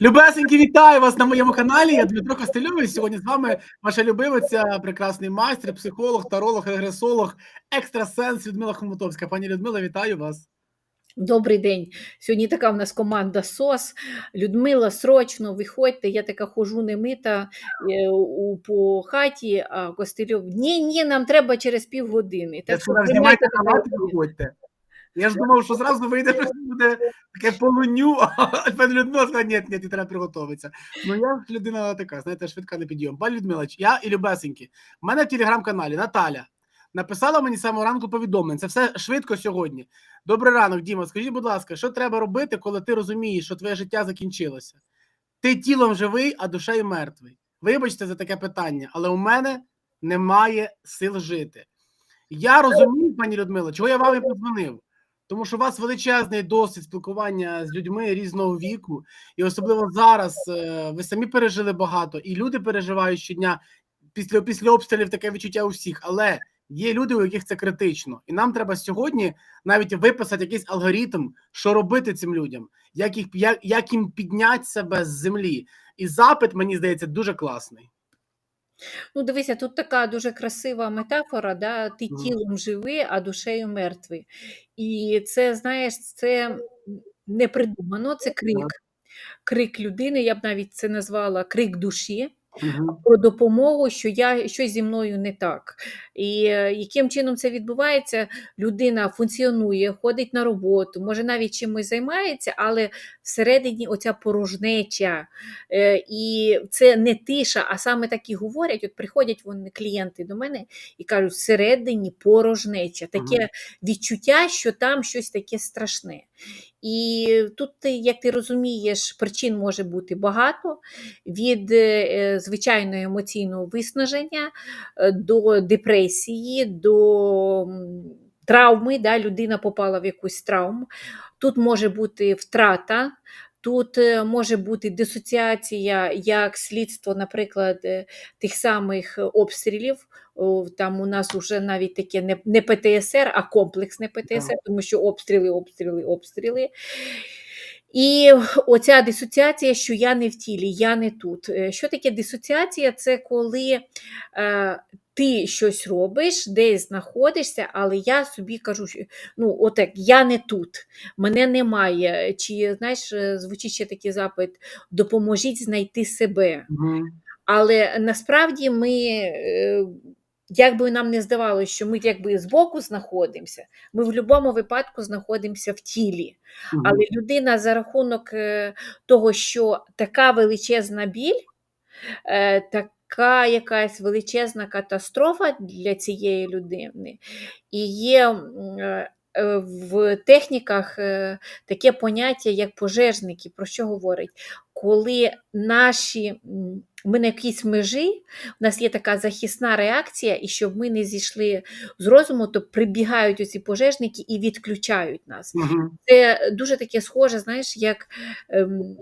Любесенькі, вітаю вас на моєму каналі. Я Дмитро Костельович. Сьогодні з вами ваша любимиця, прекрасний майстер, психолог, таролог, регресолог, екстрасенс Людмила Хомутовська. Пані Людмила, вітаю вас. Добрий день. Сьогодні така в нас команда СОС. Людмила, срочно виходьте. Я така хожу немита е, у, по хаті, а Костельов. Ні, ні, нам треба через півгодини. Так що виходьте. Я ж думав, що зразу вийде, що буде таке полуню, а пані Людмила сказала, ні, ні, ти треба приготуватися. Ну я людина така, знаєте, швидка на підйом. Пані Людмила, я і Любесеньки. У мене в телеграм-каналі Наталя написала мені самого ранку повідомлення. Це все швидко сьогодні. Добрий ранок, Діма. Скажіть, будь ласка, що треба робити, коли ти розумієш, що твоє життя закінчилося? Ти тілом живий, а душею мертвий. Вибачте за таке питання, але у мене немає сил жити. Я розумію, пані Людмила, чого я вам і подзвонив. Тому що у вас величезний досвід спілкування з людьми різного віку, і особливо зараз е, ви самі пережили багато, і люди переживають щодня після, після обстрілів таке відчуття у всіх. Але є люди, у яких це критично, і нам треба сьогодні навіть виписати якийсь алгоритм, що робити цим людям, як їх як, як їм підняти себе з землі. І запит, мені здається, дуже класний. Ну, дивися, тут така дуже красива метафора, да? ти тілом живий, а душею мертвий. І це, знаєш, це не придумано, це крик. Крик людини, я б навіть це назвала крик душі. Мгм. про допомогу, що я щось зі мною не так. І е, яким чином це відбувається? Людина функціонує, ходить на роботу, може навіть чимось займається, але всередині оця порожнеча. Е, І це не тиша, а саме так і говорять. От приходять вони клієнти до мене і кажуть, всередині порожнеча, таке Мгм. відчуття, що там щось таке страшне. І тут, як ти розумієш, причин може бути багато від е, звичайного емоційного виснаження е, до депресії, до травми. Да, людина попала в якусь травму. Тут може бути втрата. Тут е, може бути дисоціація як слідство, наприклад, е, тих самих обстрілів. Там у нас вже навіть таке не, не ПТСР, а комплексне ПТСР, тому що обстріли, обстріли, обстріли. І оця дисоціація, що я не в тілі, я не тут. Е, Що таке дисоціація? Це коли е, ти щось робиш, десь знаходишся, але я собі кажу, що ну, отак, я не тут, мене немає. Чи знаєш, е, звучить ще такий запит: допоможіть знайти себе. Але насправді ми, е, як би нам не здавалося, що ми якби збоку знаходимося, ми в будь-якому випадку знаходимося в тілі. Але людина за рахунок е, того, що така величезна біль, е, така якась величезна катастрофа для цієї людини, і є е, в техніках таке поняття, як пожежники, про що говорить? Коли наші ми на якійсь межі, у нас є така захисна реакція, і щоб ми не зійшли з розуму, то прибігають оці пожежники і відключають нас. Угу. Це дуже таке схоже, знаєш, як ем,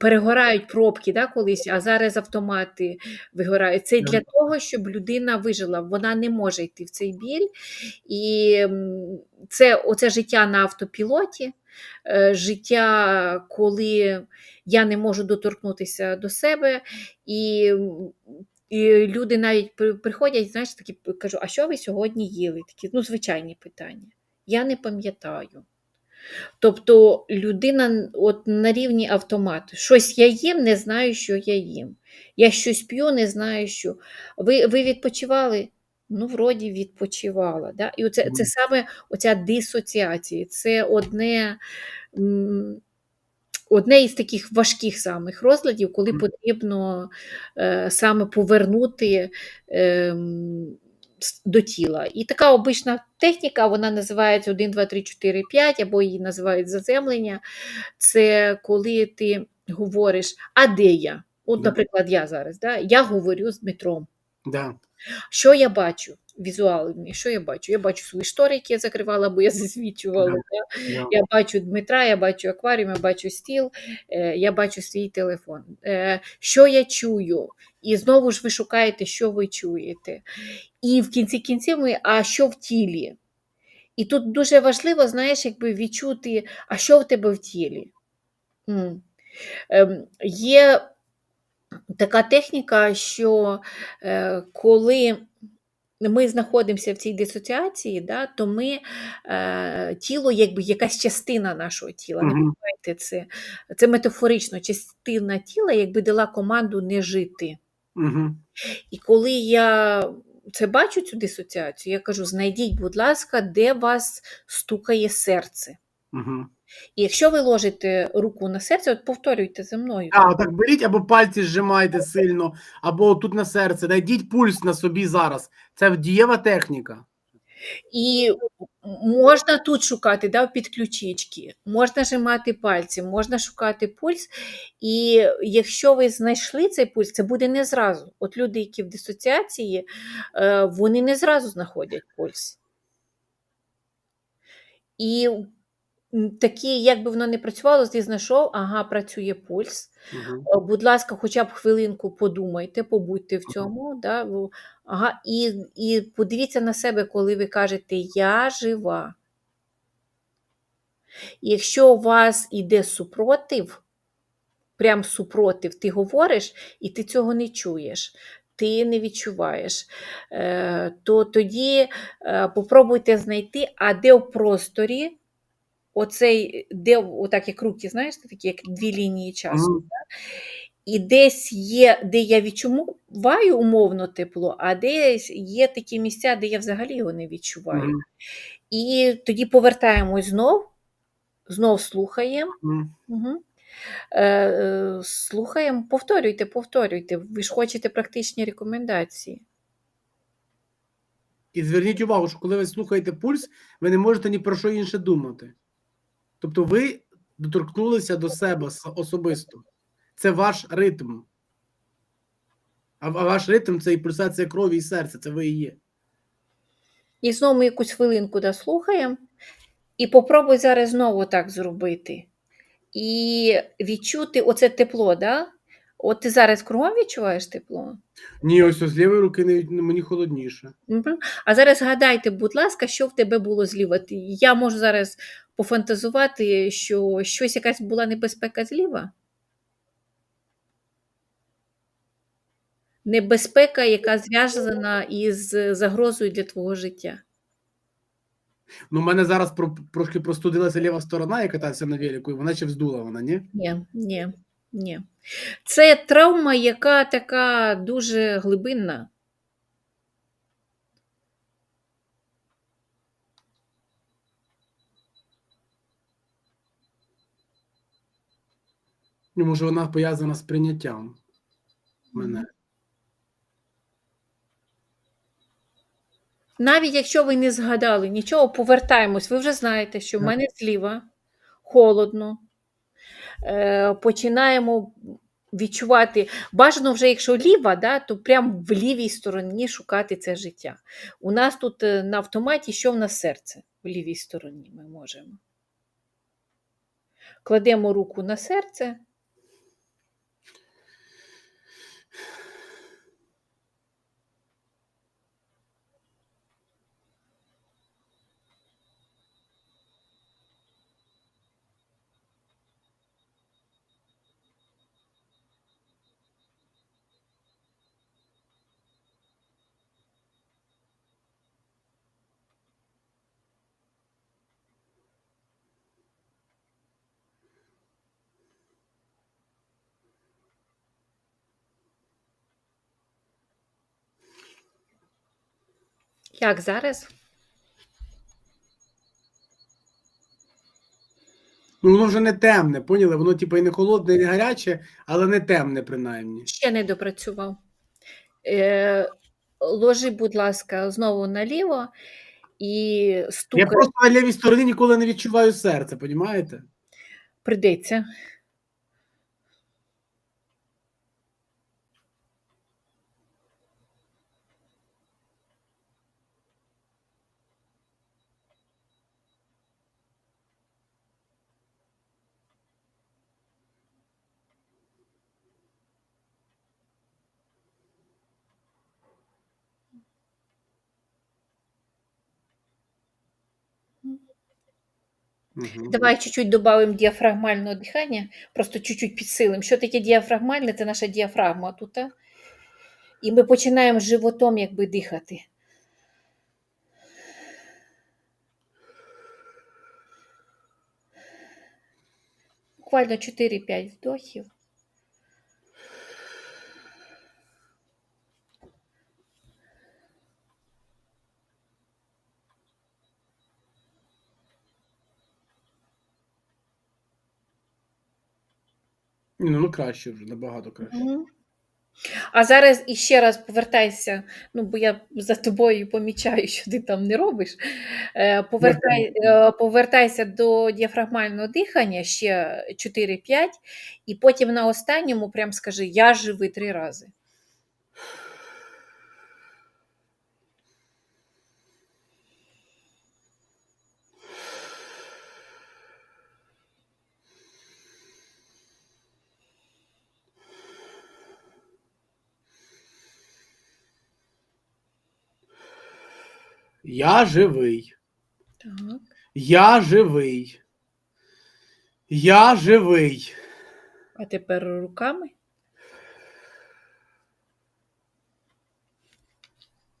перегорають пробки да, колись, а зараз автомати вигорають. Це для того, щоб людина вижила. Вона не може йти в цей біль. І це оце життя на автопілоті, е, життя, коли я не можу доторкнутися до себе. І і люди навіть приходять, знаєш, такі кажу, а що ви сьогодні їли? Такі ну, звичайні питання. Я не пам'ятаю. Тобто людина от на рівні автомату. Щось я їм, не знаю, що я їм. Я щось п'ю, не знаю, що. Ви, ви відпочивали? Ну, вроді відпочивала. Да? І оце, це саме оця дисоціація. Це одне, одне із таких важких самих розладів, коли потрібно е, саме повернути с- до тіла. І така обична техніка, вона називається 1, 2, 3, 4, 5, або її називають заземлення. Це коли ти говориш, а де я? От, наприклад, я зараз, да? я говорю з Дмитром. Да. Що я бачу? Візуальні, що я бачу? Я бачу свої штори, які я закривала, бо я засвічувала. Да? Да. Я бачу Дмитра, я бачу акваріум, я бачу стіл, е, я бачу свій телефон. Е, Що я чую? І знову ж ви шукаєте, що ви чуєте. І в кінці кінців ми, а що в тілі? І тут дуже важливо, знаєш, якби відчути, а що в тебе в тілі. Ем, є така техніка, що е, коли ми знаходимося в цій дисоціації, да, то ми е, тіло, якби якась частина нашого тіла, не забувайте це, це метафорично, частина тіла, якби дала команду не жити. Угу. І коли я це бачу, цю дисоціацію, я кажу: знайдіть, будь ласка, де вас стукає серце. Угу. І якщо ви ложите руку на серце, от повторюйте за мною. А, так беріть або пальці зжимайте сильно, або тут на серце. Найдіть пульс на собі зараз. Це дієва техніка. І можна тут шукати да, під ключички, можна жимати пальці, можна шукати пульс. І якщо ви знайшли цей пульс, це буде не зразу. От люди, які в дисоціації, е, вони не зразу знаходять пульс. І такі, як би воно не працювало, ти знайшов, ага, працює пульс. Угу. Будь ласка, хоча б хвилинку подумайте, побудьте в цьому. Да? бо- Ага, і, і подивіться на себе, коли ви кажете Я жива. І Якщо у вас іде супротив, прям супротив, ти говориш, і ти цього не чуєш, ти не відчуваєш, е, то тоді е, попробуйте знайти, а де в просторі, оцей, де отак як руки, знаєш, такі як дві лінії часу. Угу. І десь є, де я відчуваю умовно тепло, а десь є такі місця, де я взагалі його не відчуваю. Угу. І тоді повертаємось знов, знов слухаємо. Угу. Угу. Е, е, слухаємо, повторюйте, повторюйте. Ви ж хочете практичні рекомендації. І зверніть увагу, що коли ви слухаєте пульс, ви не можете ні про що інше думати. Тобто ви доторкнулися до себе особисто. Це ваш ритм. А ва- ваш ритм це і пульсація крові і серця, це ви і є. І знову ми якусь хвилинку дослухаємо. І попробуй зараз знову так зробити. І відчути оце тепло, да? От ти зараз кругом відчуваєш тепло? Ні, ось з лівої руки не, мені холодніше. Мгм. А зараз згадайте, будь ласка, що в тебе було зліва. Ти- Я можу зараз пофантазувати, що щось якась була небезпека зліва. Небезпека, яка зв'язана із загрозою для твого життя. Ну, в мене зараз про, трошки простудилася ліва сторона, я катався на велику, і вона ще вздула вона, ні? Ні, ні, ні. Це травма, яка така дуже глибинна. Ну, може, вона пов'язана з прийняттям мене. Навіть якщо ви не згадали нічого, повертаємось. Ви вже знаєте, що в мене зліва холодно. Е, починаємо відчувати. Бажано вже, якщо ліва, да, то прямо в лівій стороні шукати це життя. У нас тут е, на автоматі, що в нас серце в лівій стороні ми можемо. Кладемо руку на серце. Як зараз? Ну, воно вже не темне, поняли? Воно, типу, і не холодне, і не гаряче, але не темне, принаймні. Ще не допрацював. Е, ложи, будь ласка, знову наліво і Я просто на лівій стороні ніколи не відчуваю серце, понімаєте? Придеться. Мгм. Давай чуть-чуть додамо діафрагмального дихання, просто чуть-чуть підсилимо. Що таке діафрагмальне? Це наша діафрагма тут. І ми починаємо животом якби дихати. Буквально 4-5 вдохів. Ні, ну, ну краще вже, набагато краще. Угу. А зараз іще раз повертайся, ну бо я за тобою помічаю, що ти там не робиш. Е, Повертай, е, повертайся до діафрагмального дихання ще 4-5, і потім на останньому прям скажи Я живий три рази. Я живий. Так. Я живий. Я живий. А тепер руками.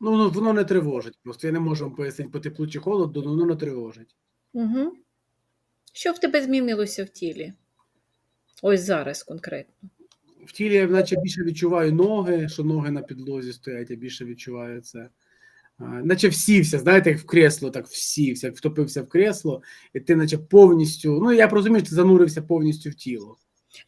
Ну, ну, воно не тривожить. Просто я не можу вам пояснити по теплу чи холоду, але воно не тривожить. Угу. Що в тебе змінилося в тілі? Ось зараз конкретно. В тілі я наче більше відчуваю ноги, що ноги на підлозі стоять, я більше відчуваю це. Наче всівся, знаєте, як в кресло, так всівся, втопився в кресло, і ти наче повністю. Ну, я розумію, що ти занурився повністю в тіло.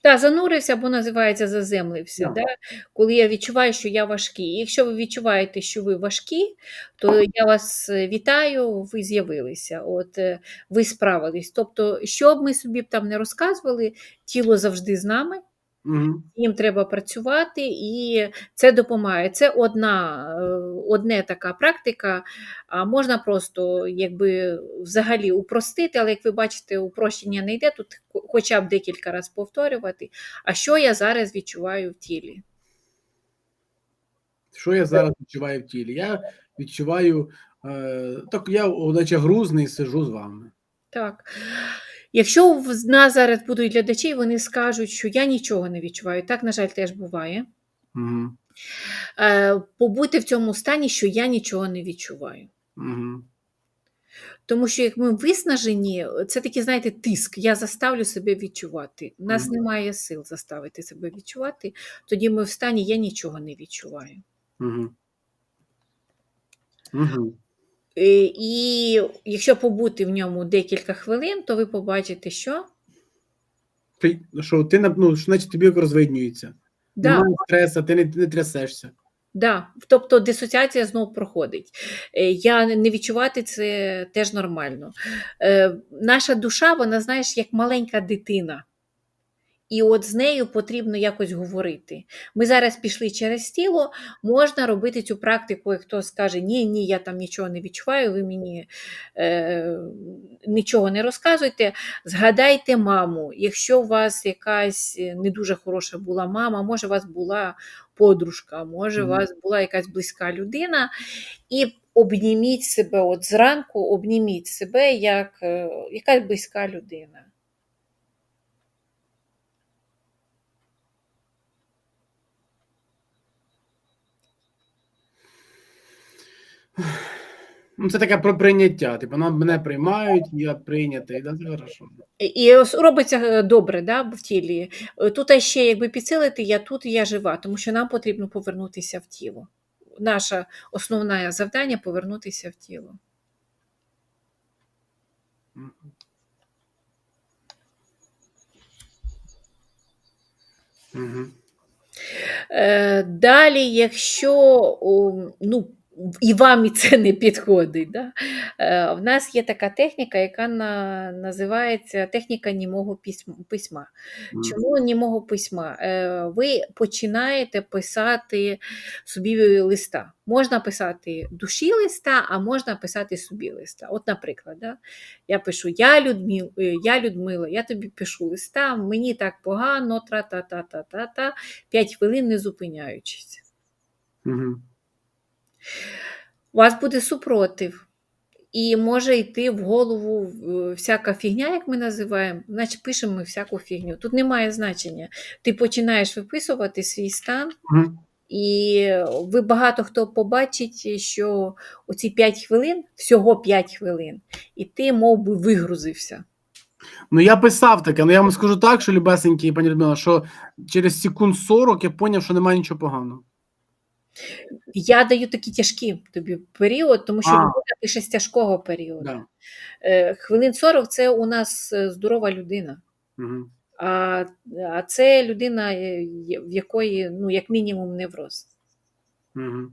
Так, занурився або називається заземлився. Да. Да? Коли я відчуваю, що я важкий. І якщо ви відчуваєте, що ви важкі, то я вас е, вітаю, ви з'явилися, от е, ви справились. Тобто, що б ми собі там не розказували, тіло завжди з нами. Угу. Їм треба працювати, і це допомагає. Це одна, е, одне така практика. А можна просто якби взагалі упростити, але як ви бачите, упрощення не йде тут хоча б декілька разів повторювати. А що я зараз відчуваю в тілі? Що я зараз відчуваю в тілі? Я відчуваю, е, так я наче грузний сижу з вами. Так. Якщо в нас зараз будуть глядачі, вони скажуть, що я нічого не відчуваю. Так, на жаль, теж буває. Угу. Е, Побудьте в цьому стані, що я нічого не відчуваю. Угу. Тому що як ми виснажені, це такий, знаєте, тиск. Я заставлю себе відчувати. У нас Мгм. немає сил заставити себе відчувати. Тоді ми в стані я нічого не відчуваю. Угу. Угу. І якщо побути в ньому декілька хвилин, то ви побачите, що Ти, що ти ну, що, значить тобі розвиднюється. да, Немає стресу, ти не, не трясешся. да, тобто дисоціація знову проходить. Е, Я не- не відчувати це теж нормально. Е, Наша душа, вона, знаєш, як маленька дитина. І от з нею потрібно якось говорити. Ми зараз пішли через тіло, можна робити цю практику, як хтось скаже, ні, ні, я там нічого не відчуваю, ви мені е, нічого не розказуйте. Згадайте маму, якщо у вас якась не дуже хороша була мама, може, у вас була подружка, може, у вас була якась близька людина, і обніміть себе от зранку, обніміть себе як е, якась близька людина. Ну, це таке про прийняття. Типу, нам мене приймають, я прийнятий. Да, хорошо. І робиться е, добре да, в тілі. Е, Тут ще якби підсилити, я тут, я жива, тому що нам потрібно повернутися в тіло. Наше основне завдання повернутися в тіло. Е, Далі, якщо ну, і вам і це не підходить, да? е, в нас є така техніка, яка на, називається техніка німого письма. Чому німого письма? Е, Ви починаєте писати собі листа. Можна писати душі листа, а можна писати собі листа. От, наприклад, да? я пишу: Я, Людмил, е, я Людмила, я тобі пишу листа, мені так погано, тра-та-та-та-та-та, 5 хвилин не зупиняючись. Мгм. У вас буде супротив. І може йти в голову е, всяка фігня, як ми називаємо, значить пишемо ми всяку фігню. Тут немає значення. Ти починаєш виписувати свій стан, і ви багато хто побачить, що оці 5 хвилин, всього 5 хвилин, і ти мов би вигрузився. Ну я писав таке, ну я вам скажу так, що любесенькі, пані Людмила, що через секунд 40 я зрозумів, що немає нічого поганого. Я даю такий тяжкий тобі період, тому що людина пише з тяжкого періоду. Да. Е, Хвилин 40 це у нас е, здорова людина. Угу. А, а це людина, е, в якої, ну, як мінімум, невроз. Угу.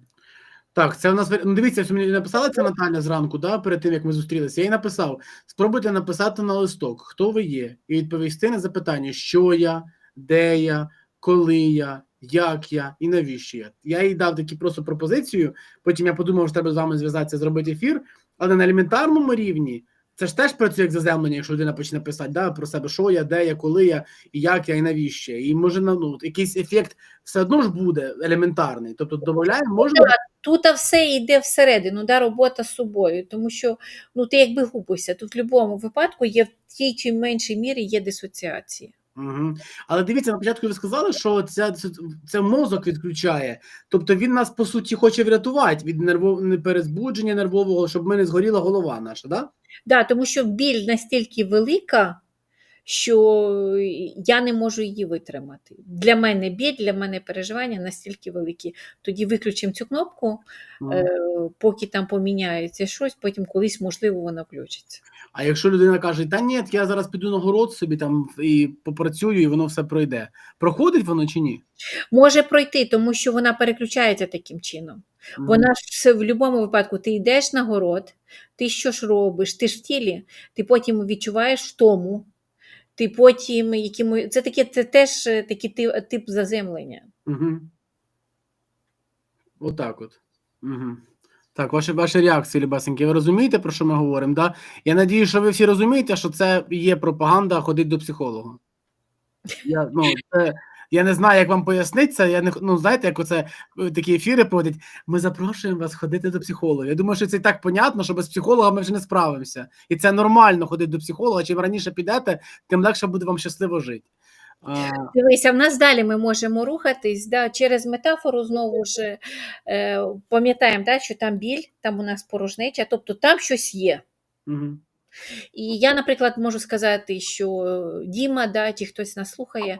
Так, це у нас ну, дивіться, що мені написала це Наталя зранку, да, перед тим як ми зустрілися. Я їй написав: спробуйте написати на листок, хто ви є, і відповісти на запитання, що я, де я, коли я, як я і навіщо я. Я їй дав такі просто пропозицію. Потім я подумав, що треба з вами зв'язатися, зробити ефір, але на елементарному рівні. Це ж теж працює як заземлення, якщо людина почне писати да, про себе, що я, де я, коли я, і як я, і навіщо. І може ну, якийсь ефект все одно ж буде елементарний. Тобто додаємо, можна. Тут все йде всередину, да, робота з собою, тому що ну, ти якби губився. Тут в будь-якому випадку є в тій чи меншій мірі є дисоціація. Угу. Але дивіться, на початку ви сказали, що це, це, це мозок відключає. Тобто він нас по суті хоче врятувати від нервов... перезбудження нервового, щоб ми не згоріла голова наша, да? Да, тому що біль настільки велика, що я не можу її витримати. Для мене біль, для мене переживання настільки великі. Тоді виключимо цю кнопку, Ну. е, поки там поміняється щось, потім колись, можливо, вона включиться. А якщо людина каже, та ні, я зараз піду на город собі там і попрацюю, і воно все пройде. Проходить воно чи ні? Може пройти, тому що вона переключається таким чином. Вона ж все в будь-якому випадку, ти йдеш на город, ти що ж робиш, ти ж в тілі, ти потім відчуваєш втому, ти потім якими. Це таке, це теж е, такий ти- тип заземлення. Угу. Отак от. Угу. Так, ваші, ваші реакції, Любасеньки, ви розумієте, про що ми говоримо? Да? Я надію, що ви всі розумієте, що це є пропаганда ходить до психолога. Я, ну, це, я не знаю, як вам пояснити це. Я не, ну, знаєте, як оце е, такі ефіри проводять. Ми запрошуємо вас ходити до психолога. Я думаю, що це і так понятно, що без психолога ми вже не справимося. І це нормально ходити до психолога. Чим раніше підете, тим легше буде вам щасливо жити. Дивися, в нас далі ми можемо рухатись да, через метафору знову ж е, пам'ятаємо, да, що там біль, там у нас порожнеча, тобто там щось є. угу. І я, наприклад, можу сказати, що е, Діма, да, чи хтось нас слухає,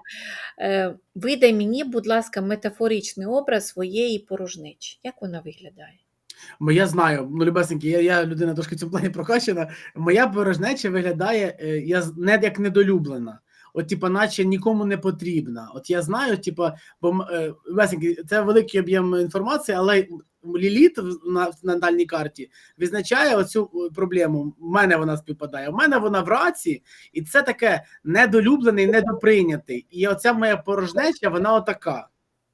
е, видай мені, будь ласка, метафоричний образ своєї порожнечі. Як вона виглядає? Бо я знаю, ну любесенькі, я, я людина трошки в цьому плані прокачана. Моя порожнеча виглядає е, я не як недолюблена. От, типа, наче нікому не потрібна. От я знаю, типа, бо м, Любесенькі, це великий об'єм інформації, але ліліт на, на дальній карті визначає оцю е, проблему. В мене вона співпадає. У мене вона в раці, і це таке недолюблений, недоприйнятий. І оця моя порожнеча, вона отака.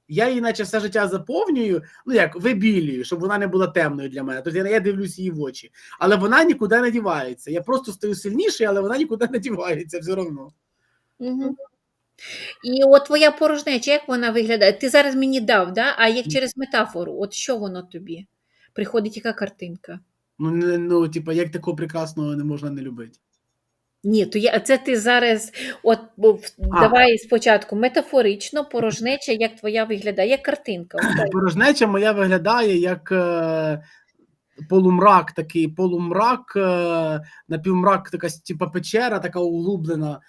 Я її, наче все життя заповнюю, ну як вибілюю, щоб вона не була темною для мене. Тобто я дивлюсь її в очі. Але вона нікуди не дівається. Я просто стаю сильніший, але вона нікуди не дівається все одно. І от твоя порожнеча, як вона виглядає? Ти зараз мені дав, да? а як через метафору, от що воно тобі? Приходить яка картинка? Ну, не, ну, типа, як такого прекрасного не можна не любити. Ні, то я, це ти зараз, от бо в- А. давай спочатку метафорично, порожнеча, як твоя виглядає, як картинка. От так. Порожнеча моя виглядає як е, полумрак, такий полумрак, е, напівмрак, така типа печера, така углублена.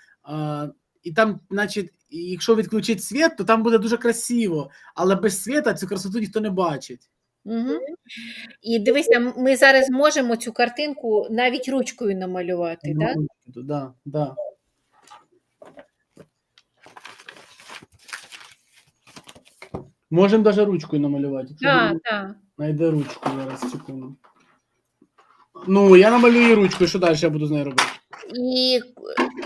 І там, значить, якщо відключити світ, то там буде дуже красиво, але без світа цю красоту ніхто не бачить. Угу. І дивися, ми зараз можемо цю картинку навіть ручкою намалювати, так? Ну, Да, да. Можемо навіть ручкою намалювати. Так, буде- так. Найде ручку зараз, секунду. Ну, я намалюю ручкою, що далі я буду з нею робити? І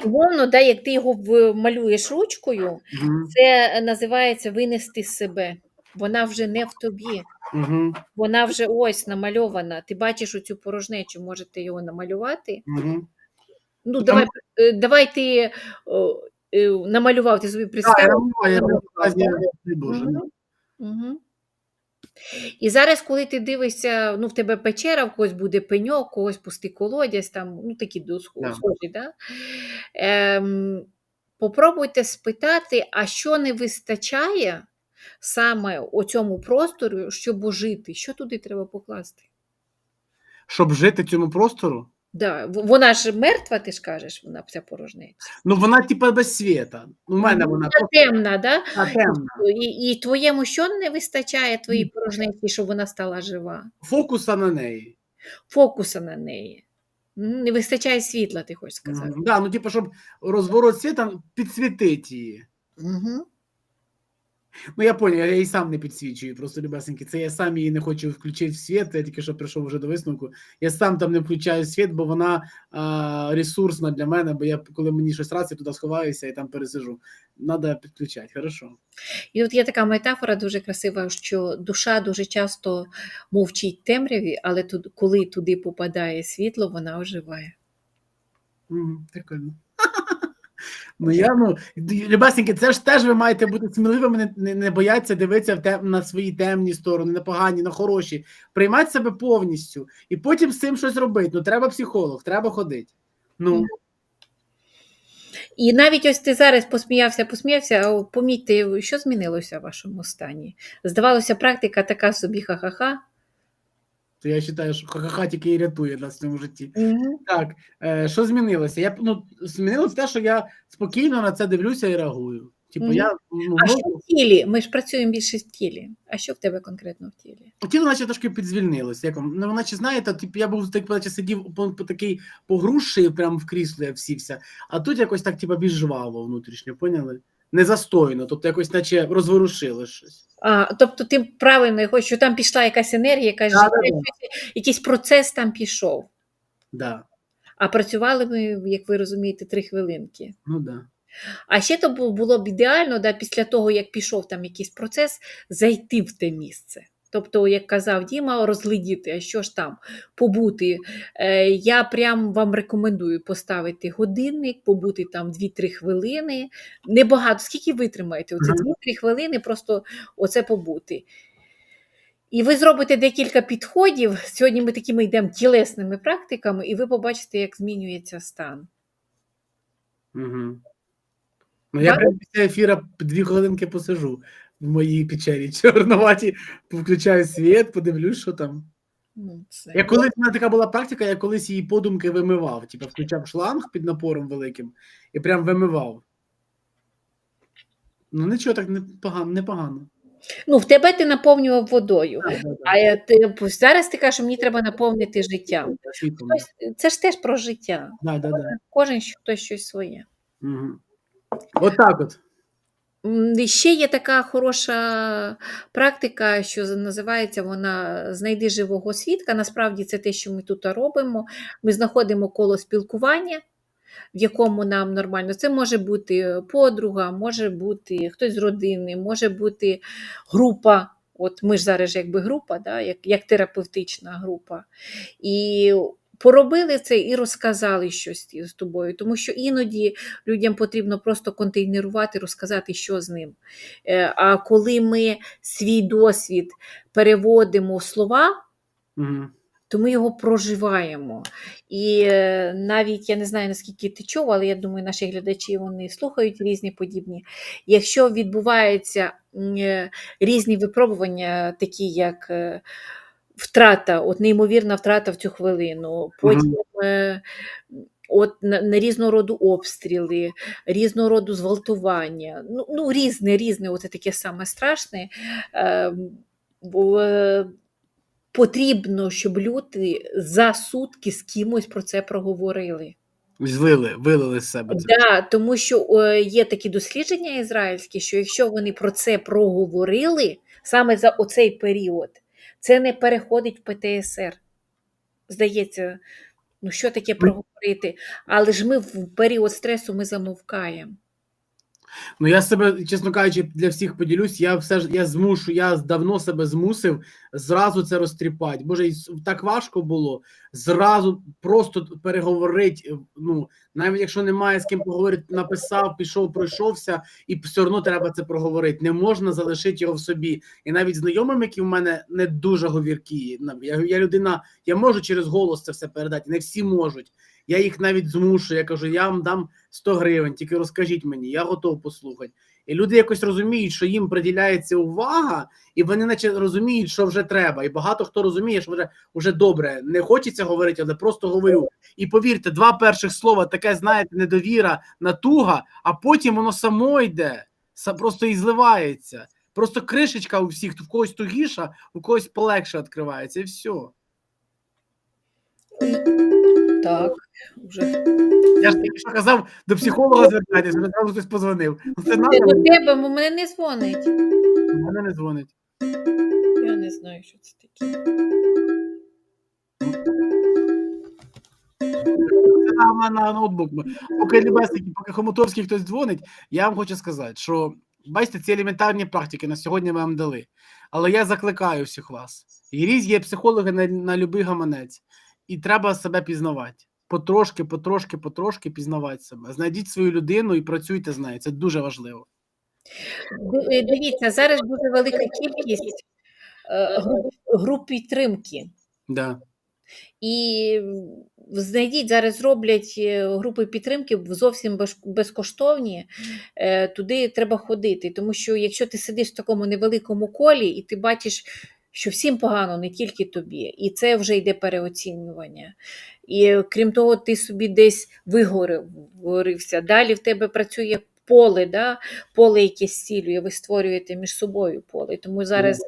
умовно, да, як ти його малюєш ручкою, Угу, це називається винести з себе. Вона вже не в тобі, угу, вона вже ось намальована. Ти бачиш оцю порожнечу, можете його намалювати. угу. Ну, давай, е, давай ти о, е, намалював, ти собі Так, я представив. намалюю, я без фантазії, дай Боже. Мгм. ну. І зараз, коли ти дивишся, ну, в тебе печера, в когось буде пеньок, когось пустий колодязь, там, ну, такі схожі, да? Ем, попробуйте спитати, а що не вистачає саме у цьому простору, щоб жити, що туди треба покласти? Щоб жити цьому простору. Да, вона ж мертва, ти ж кажеш, вона вся порожнеча. Ну вона типа без світа. Ну, в мене Ну, вона темна, да? просто темна. І, і твоєму що не вистачає твоїй порожнечі, щоб вона стала жива? Фокуса на неї. Фокуса на неї. Не вистачає світла, ти хочеш сказати. Мгм. Да, ну типу, щоб розворот світа підсвітити її. Угу. Ну я поняв, я її сам не підсвічую, просто любесеньки. Це я сам її не хочу включити в світ. Я тільки що прийшов вже до висновку. Я сам там не включаю світ, бо вона а, ресурсна для мене, бо я коли мені щось раз, я туди сховаюся і там пересижу. Надо підключати, хорошо. І от є така метафора дуже красива, що душа дуже часто мовчить темряві, але тут, коли туди попадає світло, вона оживає. Прикольно. Ну я ну любесеньки, це ж теж ви маєте бути сміливими, не, не, не бояться дивитися в тем, на свої темні сторони, на погані, на хороші, приймати себе повністю і потім з цим щось робити. Ну треба психолог, треба ходити. Ну І навіть ось ти зараз посміявся, посміявся, а помітьте, що змінилося в вашому стані. Здавалося, практика така собі ха-ха-ха. То я вважаю, що ха-ха-ха тільки і рятує нас в цьому житті. Угу. Так, е, що змінилося? Я ну змінилося те, що я спокійно на це дивлюся і реагую. Типу, Мгм. я ну, А що в тілі? Ми ж працюємо більше в тілі. А що в тебе конкретно в тілі? тіло наче трошки підзвільнилось. Як вам? ну, наче знаєте, типу, я був так, наче сидів по, по такий погрузший прямо в крісло, я всівся, а тут якось так, типу, більш жваво внутрішньо, поняли? Незастойно, тобто якось наче розворушило щось. А, тобто ти правильно що там пішла якась енергія, якась Да, життя, да, да. якийсь процес там пішов. Да. А працювали ми, як ви розумієте, три хвилинки. Ну да. А ще то було б ідеально, да, після того, як пішов там якийсь процес, зайти в те місце. Тобто, як казав Діма, розглядіти, а що ж там, побути. Е, я прям вам рекомендую поставити годинник, побути там 2-3 хвилини. Небагато, скільки витримаєте? Оце Мгм. 2-3 хвилини, просто оце побути. І ви зробите декілька підходів. Сьогодні ми такими йдемо тілесними практиками, і ви побачите, як змінюється стан. Угу. Ну, я прямо після ефіра дві хвилинки посижу в моїй печері чорноваті, включаю світ, подивлюсь, що там. Ну, це- Я колись в мене така була практика, я колись її подумки вимивав. Типу, включав шланг під напором великим і прям вимивав. Ну, нічого так непогано. непогано. Ну, в тебе ти наповнював водою. Да. А я- ти, зараз ти кажеш, що мені треба наповнити життям. Хтось, це ж теж про життя. Да, да, да. Кожен хтось щось своє. Угу. От так от. Ще є така хороша практика, що називається вона Знайди живого свідка. Насправді це те, що ми тут робимо. Ми знаходимо коло спілкування, в якому нам нормально. Це може бути подруга, може бути хтось з родини, може бути група. От ми ж зараз якби група, да, як, як терапевтична група. І поробили це і розказали щось з тобою, тому що іноді людям потрібно просто контейнерувати, розказати, що з ним. Е, А коли ми свій досвід переводимо в слова, Угу. то ми його проживаємо. І е, навіть я не знаю, наскільки ти чув, але я думаю, наші глядачі вони слухають різні подібні. Якщо відбуваються е, різні випробування, такі як втрата, от неймовірна втрата в цю хвилину, потім е, от на, на різного роду обстріли, різного роду зґвалтування, ну, ну різне, різне, оце таке саме страшне. Е, бо, е, потрібно, щоб люди за сутки з кимось про це проговорили. Злили, вилили з себе. Да, тому що е, є такі дослідження ізраїльські, що якщо вони про це проговорили саме за оцей період, це не переходить в ПТСР. Здається, ну що таке проговорити? Але ж ми в період стресу ми замовкаємо. Ну, я себе, чесно кажучи, для всіх поділюсь. Я все ж я змушу, я давно себе змусив зразу це розтріпати. Боже, так важко було зразу просто переговорити. Ну, навіть якщо немає з ким поговорити, написав, пішов, пройшовся, і все одно треба це проговорити. Не можна залишити його в собі. І навіть знайомим, які в мене не дуже говіркі. Я, я людина, я можу через голос це все передати. Не всі можуть. Я їх навіть змушую. Я кажу, я вам дам 100 гривень, тільки розкажіть мені, я готов послухати. І люди якось розуміють, що їм приділяється увага, і вони наче розуміють, що вже треба. І багато хто розуміє, що вже, вже добре, не хочеться говорити, але просто говорю. І повірте, два перших слова таке, знаєте, недовіра, натуга, а потім воно само йде, просто і зливається. Просто кришечка у всіх, в когось тугіша, у когось полегше відкривається, і все. Так, вже. Я ж тільки що казав, до психолога звертайтеся, вже зразу хтось позвонив. Ну, Це Ти до тебе, бо мене не дзвонить. мене не дзвонить. Я не знаю, що це таке. Це на, на, ноутбук. Поки Лібесики, поки Хомутовський хтось дзвонить, я вам хочу сказати, що бачите, ці елементарні практики на сьогодні ми вам дали. Але я закликаю всіх вас. Є є психологи на, на любий гаманець, і треба себе пізнавати. Потрошки, потрошки, потрошки пізнавати себе. Знайдіть свою людину і працюйте з нею. Це дуже важливо. Е, Дивіться, зараз дуже велика кількість е, груп, груп підтримки. Да. І знайдіть, зараз роблять е, групи підтримки зовсім безкоштовні. Туди треба ходити. Тому що якщо ти сидиш в такому невеликому колі і ти бачиш, що всім погано, не тільки тобі, і це вже йде переоцінювання. І крім того, ти собі десь вигорився. Далі в тебе працює поле, да? поле, яке зцілює, ви створюєте між собою поле. Тому зараз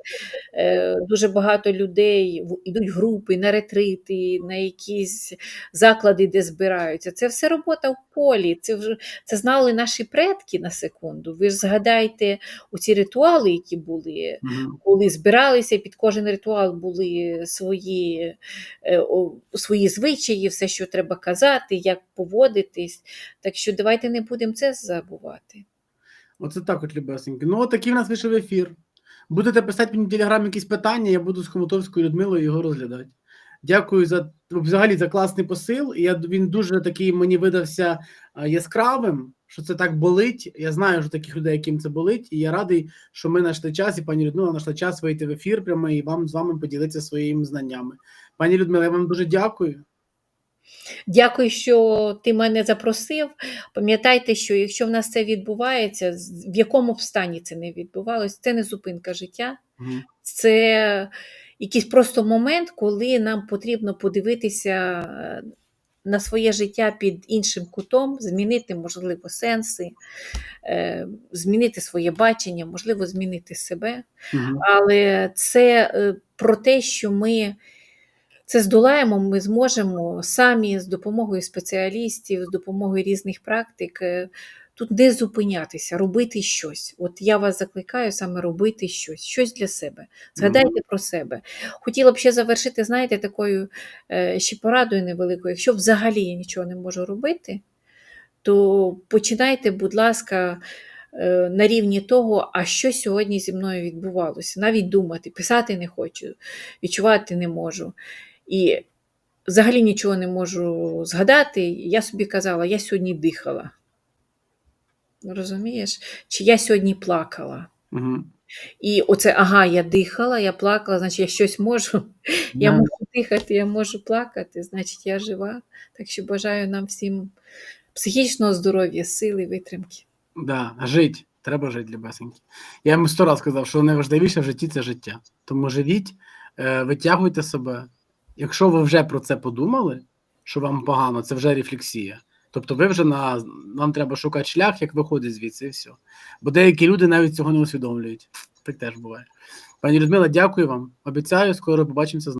е, дуже багато людей йдуть групи на ретрити, на якісь заклади, де збираються. Це все робота в полі. Це вже це знали наші предки на секунду. Ви ж згадайте оці ритуали, які були, коли збиралися, під кожен ритуал були свої, е, о, свої звичаї, все, що треба казати, як поводитись. Так що давайте не будемо це забувати. Оце так от, любесеньки. Ну, от такий в нас вийшов ефір. Будете писати мені в телеграм якісь питання, я буду з Хомутовською Людмилою його розглядати. Дякую за взагалі за класний посил. Я, він дуже такий мені видався яскравим, що це так болить. Я знаю, що таких людей, яким це болить, і я радий, що ми знайшли час, і пані Людмила знайшла час вийти в ефір прямо і вам з вами поділитися своїми знаннями. Пані Людмила, я вам дуже дякую. Дякую, що ти мене запросив. Пам'ятайте, що якщо в нас це відбувається, в якому б стані це не відбувалося, це не зупинка життя, це якийсь просто момент, коли нам потрібно подивитися е, на своє життя під іншим кутом, змінити, можливо, сенси, е, змінити своє бачення, можливо, змінити себе. Але це е, про те, що ми це здолаємо, ми зможемо самі з допомогою спеціалістів, з допомогою різних практик е, тут не зупинятися, робити щось. От я вас закликаю саме робити щось, щось для себе. Згадайте про себе. Хотіла б ще завершити, знаєте, такою е, ще порадою невеликою. Якщо взагалі я нічого не можу робити, то починайте, будь ласка, е, на рівні того, а що сьогодні зі мною відбувалося. Навіть думати, писати не хочу, відчувати не можу. І взагалі нічого не можу згадати. Я собі казала, я сьогодні дихала. Розумієш? Чи я сьогодні плакала? Мгм. І оце, ага, я дихала, я плакала, значить, я щось можу. Я можу дихати, я можу плакати, значить, я жива. Так що бажаю нам всім психічного здоров'я, сили, витримки. Да, жить. Треба жити, любесенькі. Я йому сто раз сказав, що найважливіше в житті це життя. Тому живіть, е, витягуйте себе. Якщо ви вже про це подумали, що вам погано, це вже рефлексія. Тобто ви вже на вам треба шукати шлях, як виходить звідси, і все. Бо деякі люди навіть цього не усвідомлюють. Так теж буває. Пані Людмила, дякую вам. Обіцяю, скоро побачимося з